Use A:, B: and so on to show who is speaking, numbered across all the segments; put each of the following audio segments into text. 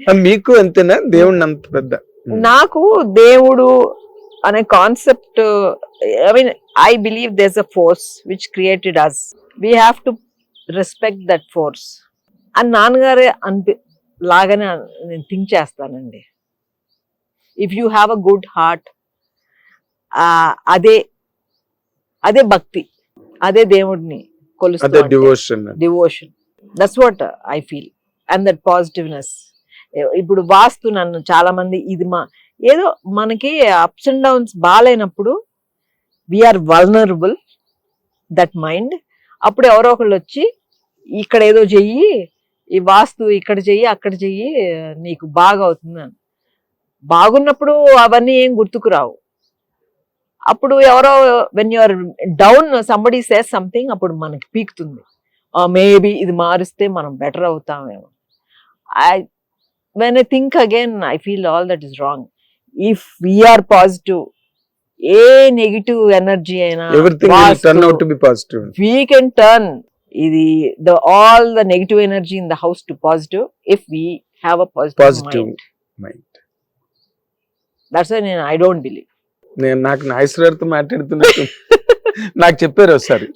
A: మీకు అంతేనా? దేవుడిని అంత పెద్ద?
B: నాకు దేవుడు అనే concept I mean I believe there's a force which created us we have to respect that force అని నాన్నగారే అనిపి లాగానే నేను థింక్ చేస్తానండి. If you have a good heart అదే అదే భక్తి అదే దేవుడిని కొలుస్తూ
A: devotion
B: devotion that's what I feel and that positiveness ఇప్పుడు వాస్తు నన్ను చాలా మంది ఇది మా ఏదో మనకి అప్స్ అండ్ డౌన్స్ బాగాలేనప్పుడు వీఆర్ వల్నరబుల్ దట్ మైండ్ అప్పుడు ఎవరో ఒకళ్ళు వచ్చి ఇక్కడ ఏదో చెయ్యి ఈ వాస్తు ఇక్కడ చెయ్యి అక్కడ చెయ్యి నీకు బాగా అవుతుంది అని. బాగున్నప్పుడు అవన్నీ ఏం గుర్తుకురావు అప్పుడు ఎవరో when you're down somebody says something అప్పుడు మనకి పీకుతుంది. మేబీ ఇది మారిస్తే మనం better అవుతామేమో. I when I think again I feel all that is wrong if we're positive a negative energy అయినా వీ కెన్ టర్న్ ఇది the all the negative energy in the house to positive if we have a
A: positive
B: Positive
A: mind
B: that's నేను I don't believe
A: నేను నాకు నాగేశ్వరతో మాట్లాడుతున్నట్టు నాకు చెప్పారు ఒకసారి.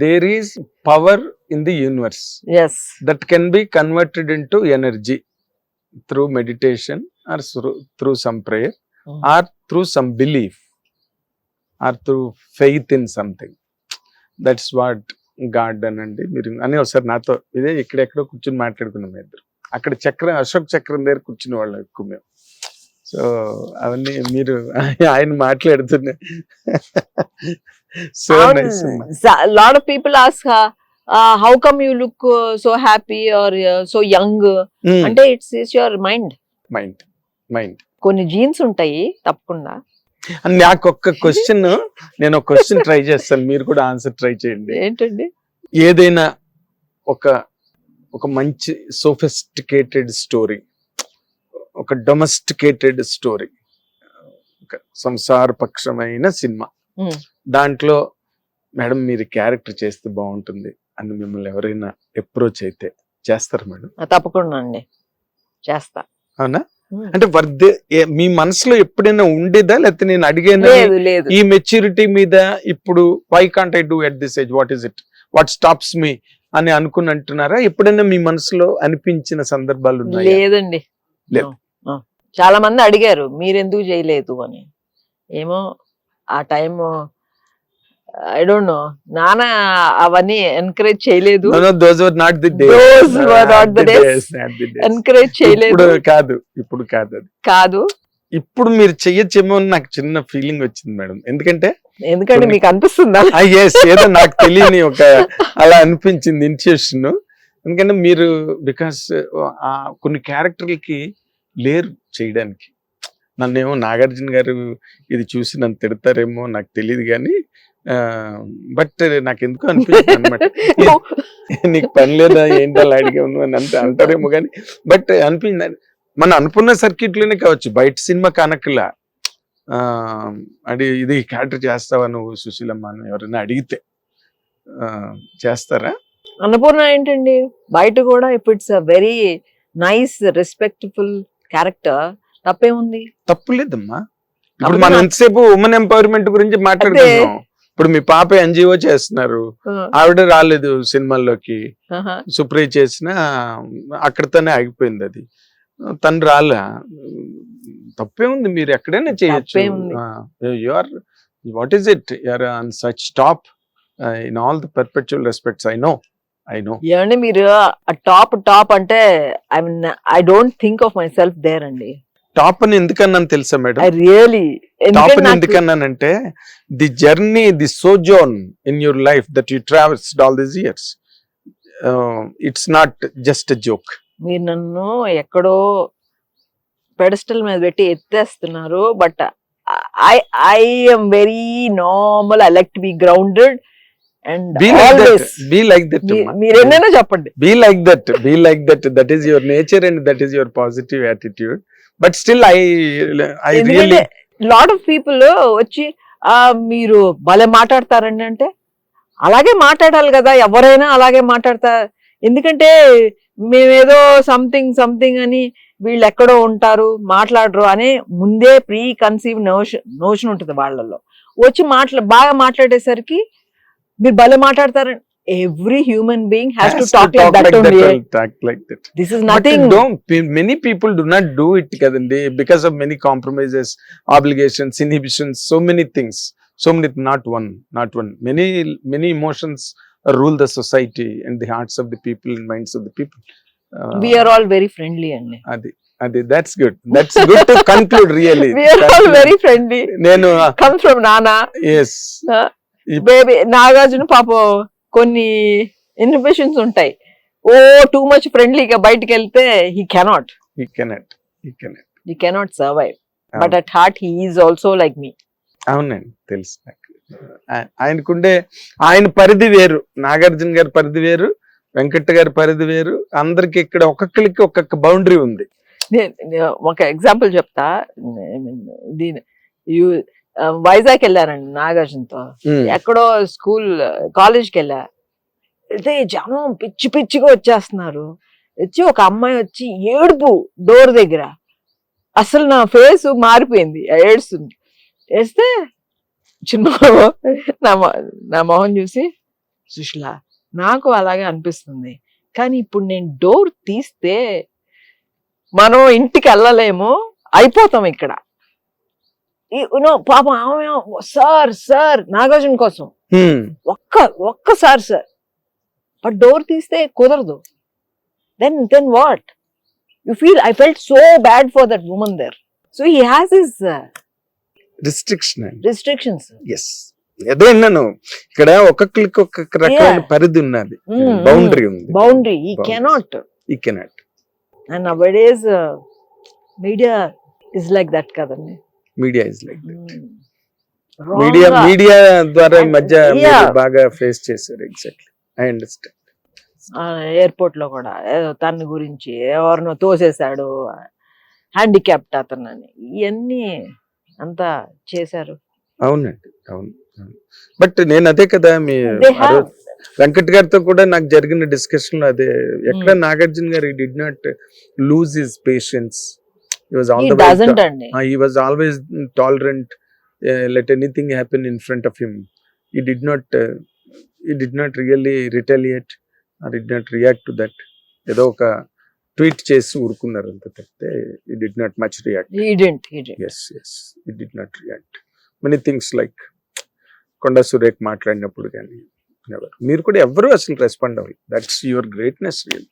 A: There is power in the
B: universe
A: that can be converted in to energy through meditation or through some prayer or through some belief or through faith in something that's what God అనండి మీరు అని ఒకసారి నాతో ఇదే ఇక్కడెక్కడో కూర్చొని మాట్లాడుకున్నాం ఇద్దరు. అక్కడ చక్రం అశోక్ చక్రం దగ్గర కూర్చునే వాళ్ళం ఎక్కువ మేము. సో అవన్నీ మీరు ఆయన మాట్లాడుతున్నా so nice
B: lot of people ask how come you look so happy or so young అంటే it's is your mind
A: mind mind
B: కొన్ని జీన్స్ ఉంటాయి తప్పకుండా.
A: నాకు ఒక్క క్వశ్చన్ నేను ఒక క్వశ్చన్ ట్రై చేస్తాను. మీరు కూడా ఆన్సర్ ట్రై చేయండి.
B: ఏంటండి?
A: ఏదైనా ఒక ఒక మంచి సోఫిస్టికేటెడ్ స్టోరీ ఒక డొమెస్టికేటెడ్ స్టోరీ ఒక సంసారపక్షమైన సినిమా.
B: Hmm.
A: దాంట్లో మేడం మీరు క్యారెక్టర్ చేస్తే బాగుంటుంది. అని మిమ్మల్ని ఎవరైనా అప్రోచ్ అయితే చేస్తారు మేడం?
B: తప్పకుండా అండి. చేస్తా.
A: అవునా. అంటే వర్దే ఏ- మీ మనసులో ఎప్పుడైనా ఉండేదా? లేకపోతే నేను అడిగాను? ఈ మెచ్యూరిటీ మీద ఇప్పుడు why can't I do at this age what is it what stops me అని అనుకుని అంటున్నారా? ఎప్పుడైనా మీ మనసులో అనిపించిన సందర్భాలు
B: లేదండి.
A: లేదు.
B: చాలా మంది అడిగారు మీరెందుకు చేయలేదు? అని. ఏమో ఆ టైం ఐ డోంట్ నో నాన్న అవన్నీ ఎంకరేజ్ చేయలేదు. Those were not the. Encourage చేయలేదు.
A: ఇప్పుడు కాదు ఇప్పుడు కాదు అది.
B: కాదు.
A: ఇప్పుడు మీరు చెయ్యొచ్చేమో అని నాకు చిన్న ఫీలింగ్ వచ్చింది మేడం. ఎందుకంటే
B: ఎందుకంటే మీకు అనిపిస్తుందా?
A: ఎస్ ఏదో నాకు తెలియని ఒక అలా అనిపించింది ఇన్స్టిట్యూషన్ ఎందుకంటే మీరు బికాస్ కొన్ని క్యారెక్టర్లకి లేరు చేయడానికి. నన్నేమో నాగార్జున గారు ఇది చూసి నన్ను తిడతారేమో నాకు తెలియదు కానీ బట్ నాకు ఎందుకు అనిపించింది అనమాట నీకు పని లేదా ఏంటి అలా అడిగా అని అంత అంటారేమో కానీ బట్ అనిపించింది. మన అనుకున్న సర్క్యూట్లోనే కావచ్చు బయట సినిమా కనకలా అది ఇది క్యారెక్టర్ చేస్తావా నువ్వు సుశీలమ్మ అని ఎవరైనా అడిగితే. చేస్తారా?
B: అన్నపూర్ణ ఏంటండి? బయట కూడా if it's a very nice respectful character తప్పేముంది?
A: తప్పు లేదమ్మా. ఇప్పుడు మనం ఎంతసేపు ఉమెన్ ఎంపవర్మెంట్ గురించి మాట్లాడుతున్నాం ఇప్పుడు మీ పాప ఎన్జిఓ చేస్తున్నారు. ఆవిడ రాలేదు సినిమాల్లోకి.
B: ఆహా.
A: సుప్రియ చేసిన అక్కడితోనే ఆగిపోయింది అది. తను రాలా. తప్పే ఉంది మీరు ఎక్కడైనా చేయొచ్చు.
B: తప్పేముంది.
A: You are what is it? You're on such top in all the perpetual respects. I know I know.
B: ఏమండి మీరు టాప్ టాప్ అంటే I mean I don't think of myself there అండి.
A: టాప్ అని ఎందుకన్నాను తెలుసా మేడం?
B: ఐ రియలీ
A: టాప్ అని ఎందుకన్నానంటే the journey the sojourn in your life that you travels all these years it's not just joke
B: మీరు నన్ను ఎక్కడో pedestal మీద పెట్టి ఎత్తేస్తున్నారు but I I am very normal I like to be grounded and
A: be like that
B: always
A: be like that
B: మీరు ఎన్నైనా చెప్పండి.
A: Be like that be like that that is your nature and that is your positive attitude but still I
B: I
A: really
B: lot of people వచ్చి మీరు భలే మాట్లాడతారండి అంటే అలాగే మాట్లాడాలి కదా ఎవరైనా అలాగే మాట్లాడతారు ఎందుకంటే మేమేదో సంథింగ్ సంథింగ్ అని వీళ్ళు ఎక్కడో ఉంటారు మాట్లాడరు అనే ముందే ప్రీ కన్సీవ్ నోషన్ నోషన్ ఉంటుంది వాళ్ళల్లో. వచ్చి మాట్లా బాగా మాట్లాడేసరికి మీరు భలే మాట్లాడతారండి Every human being has to
A: Has to
B: talk
A: talk
B: like that
A: like
B: only
A: that and talk like that.
B: This is
A: But
B: nothing
A: don't, pe- many people do not do it కదండి because of many compromises, obligations, inhibitions, so many things. So many, not one, not one. Many, many emotions rule the society and the hearts of the people and minds of the people. Uh,
B: we are all very friendly అండి
A: అది అది that's good. That's good to conclude really.
B: We are all
A: Conclude.
B: Very friendly
A: నేను
B: comes from నానా
A: yes
B: baby Nagarjuna పాపం కొన్ని inhibitions ఉంటాయి. ఓ too much ఫ్రెండ్లీగా బయటికి వెళ్తే he cannot
A: he cannot he cannot
B: he cannot survive but at heart he is also like me
A: అవునండి తెలుసు నాకు. ఆయనకుండే ఆయన పరిధి వేరు. నాగార్జున గారి పరిధి వేరు వెంకట్ గారి పరిధి వేరు. అందరికి ఇక్కడ ఒక్కొక్కరికి ఒక్కొక్క బౌండరీ ఉంది.
B: ఒక ఎగ్జాంపుల్ చెప్తా. దీని యు వైజాగ్ వెళ్ళారండి నాగార్జునతో. ఎక్కడో స్కూల్ కాలేజ్కి వెళ్ళా. అయితే జనం పిచ్చి పిచ్చిగా వచ్చేస్తున్నారు. వచ్చి ఒక అమ్మాయి వచ్చి ఏడుపు డోర్ దగ్గర. అసలు నా ఫేస్ మారిపోయింది ఏడుస్తుంది. వేస్తే చిన్న నా నా మొహం చూసి సుష్లా నాకు అలాగే అనిపిస్తుంది. కానీ ఇప్పుడు నేను డోర్ తీస్తే మనం ఇంటికి వెళ్ళలేము అయిపోతాం ఇక్కడ. Know, పాపం ఆమె సార్ సార్ నాగార్జున కోసం. ఒక్క ఒక్కసారి సార్ బట్ డోర్ తీస్తే కుదరదు. Then then what you feel I felt so bad for that women there so he has his
A: restriction అండి.
B: రిస్ట్రిక్షన్స్
A: ఎస్ అదే అన్నాను ఇక్కడ ఒక్కొక్కరికి ఒక్కొక్క రకమైన. పరిధి ఉన్నది. బౌండరీ ఉంది. Boundary
B: he.
A: Cannot he
B: cannot and media is like that కదండి.
A: Media
B: is
A: like
B: media
A: media ద్వారా ఈ మధ్య మీరు. బాగా ఫేస్ చేశారు ఎగ్జాక్ట్లీ ఐ అండర్స్టాండ్
B: ఎయిర్పోర్ట్లో కూడా ఏదో తన గురించి ఎవరినో తోసేశాడు హ్యాండిక్యాప్ట్ అతనని. ఇవన్నీ అంతా చేశారు.
A: అవునండి అవును బట్ నేను అదే కదా మీ వెంకట్ గారితో కూడా నాకు జరిగిన డిస్కషన్లో అదే ఎక్కడ
B: Hmm.
A: Nagarjuna garu did not lose his patience was
B: he
A: all the
B: doesn't అండి
A: he was always tolerant uh, let anything happen in front of him. He did not uh, he did not really retaliate or did not react to that. ఏదో ఒక tweet చేసి ఊరుకున్నారు అంత తప్పితే he
B: did not much react
A: yes yes he did not react many things like Konda Surekha మాట్లాడినప్పుడు కానీ ఎవరు మీరు కూడా ఎవరు అసలు రెస్పాండ్ అవ్వాలి దట్స్ యువర్ గ్రేట్నెస్ రియల్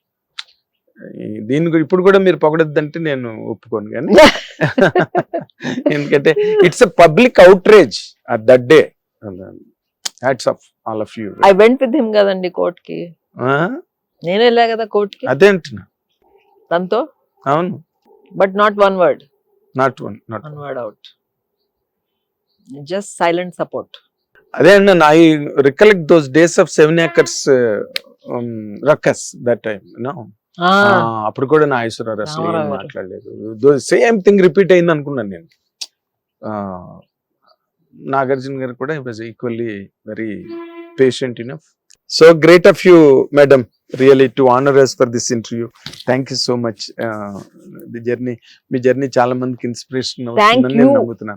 A: దీని గు- ఇప్పుడు కూడా మీరు పొగడద్దంటే నేను ఒప్పుకోను కానీ. ఎందుకంటే it's a public outrage at that day hats off all of you
B: I went with him కదండి కోర్ట్కి నేను వెళ్ళా కదా కోర్ట్కి
A: అదే అంటున్నా.
B: తనతో?
A: అవును.
B: But not one word
A: not one not
B: one word out just silent support
A: అదే అండి I recollect those days of seven acres ruckus that time no అప్పుడు కూడా నా ఐశ్వర్య అసలు ఏం. మాట్లాడలేదు. సేమ్ థింగ్ రిపీట్ అయింది అనుకున్నాను నేను. ఆ, నాగార్జున గారు కూడా was equally very patient enough so great of you madam really to honour us for this interview thank you so much the journey me journey చాలా మందికి ఇన్స్పిరేషన్ అవుతుందని నేను
B: you.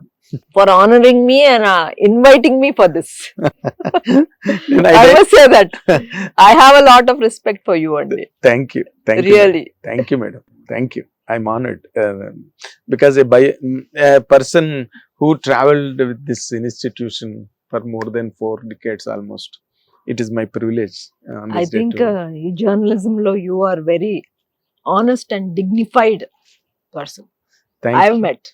B: for honoring me and uh, inviting me
A: for
B: this.
A: I
B: must say that I have a lot of respect for you and.
A: Thank you. Thank really.
B: you. Really.
A: Thank you, madam. Thank you. I'm honored uh, because a, a person who traveled with this institution for more than four decades almost, it is my privilege.
B: I
A: think
B: uh, journalism law, you are very honest and dignified person.
A: Thank I've
B: met.